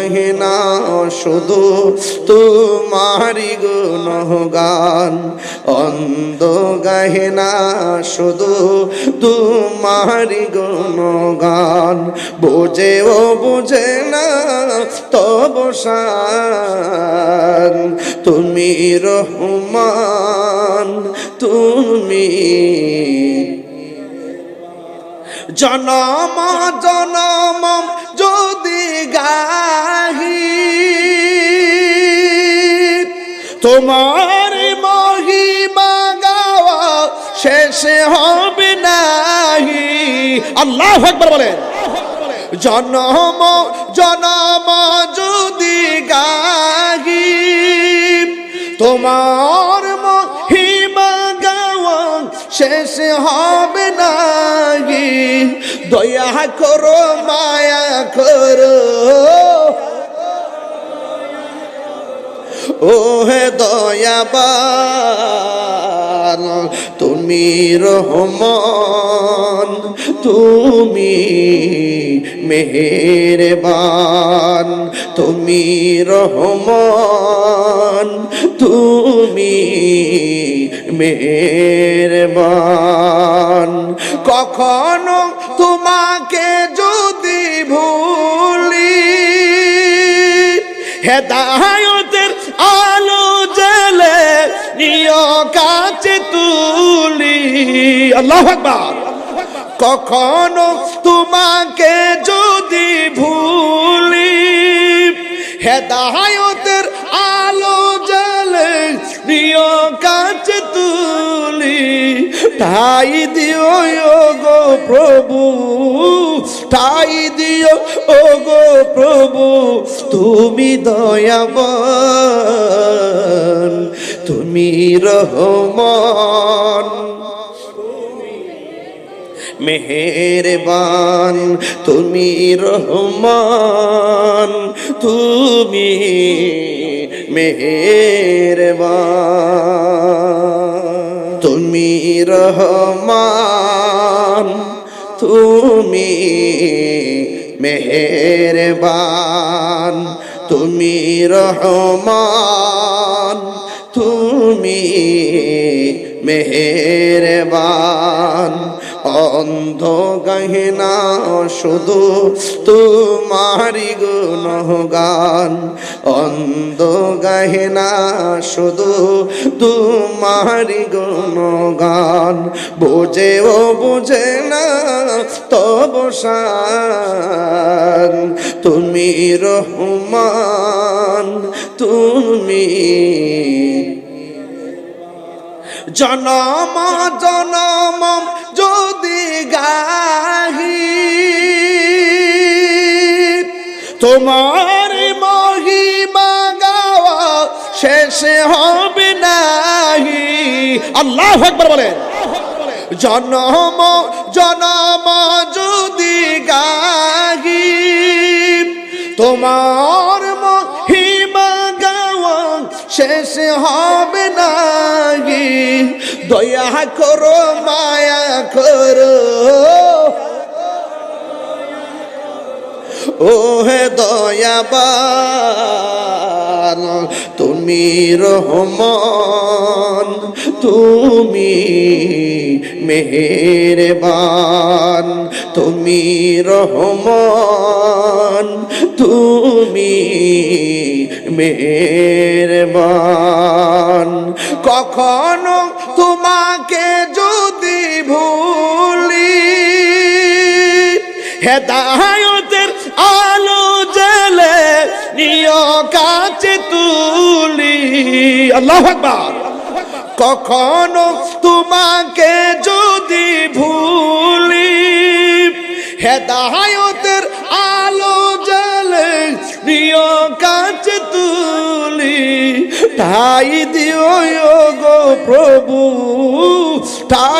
গহিনা শুধু তোমারি গুণগান। অন্ধ গহিনা শুধু তোমারি গুণগান। বোঝে ও বুঝে না তব তুমি রহমান, তুমি জনম জনম, যদি গাহি তোমার মহিমা গাওয়া শেষে হবে নাহি। আল্লাহ একবার বলেন। জনম জনম যদি গাহি, তোমার মহিমা গাওয়া শেষ হবে নাহি। দয়া করো, মায়া করো। ও হে দয়াবান, তুমি রহমান, তুমি মেহেরবান, তুমি রহমান, তুমি মেহেরবান। কখনো তোমাকে যদি ভুলি হেদায়তের আলো জেলে নিয় কাছে তুলি। আল্লাহ আকবার। কখনো তোমাকে যদি ভুলি, হেদায়তের আলো জলে নিয় কাছে তুলি। ঠাই দিও গো প্রভু। ঠাই দিও? ও গো প্রভু, তুমি দয়াবান, তুমি রহমান। মেহেরবান, তুমি রহমান, তুমি মেহেরবান, তুমি রহমান। তুমি মেহেরবান, তুমি রহমান, তুমি মেহেরবান। অন্ধ গহিনা শুধু তোমারি গুণগান, অন্ধ গহিনা শুধু তোমারি গুণগান। বোঝে ও বুঝে না তব তুমি রহমান, তুমি জনম জনম যদি গাহি, তোমার মহিমা গাওয়া শেষে হবে নাহি। আল্লাহ একবার বলেন। জনম জনম যদি গাহি তোমার মহিমা গাওয়া শেষ হবে নাহি। দয়া করো, মায়া করো। ও হে দয়াবান, তুমি রহমান। তুমি মেহেরবান, তুমি রহমান, তুমি মেহেরবান। কখনো তোমাকে যদি ভুলি, হেদায়তের আলো জেলে নিয় কাছে তুলি। আল্লাহ আকবার। কখনো তোমাকে যদি ভুলি, হেদায়তের আলো জলে প্রিয় কাঁচ তুলি ঠাই দিও গো প্রভু ঠাই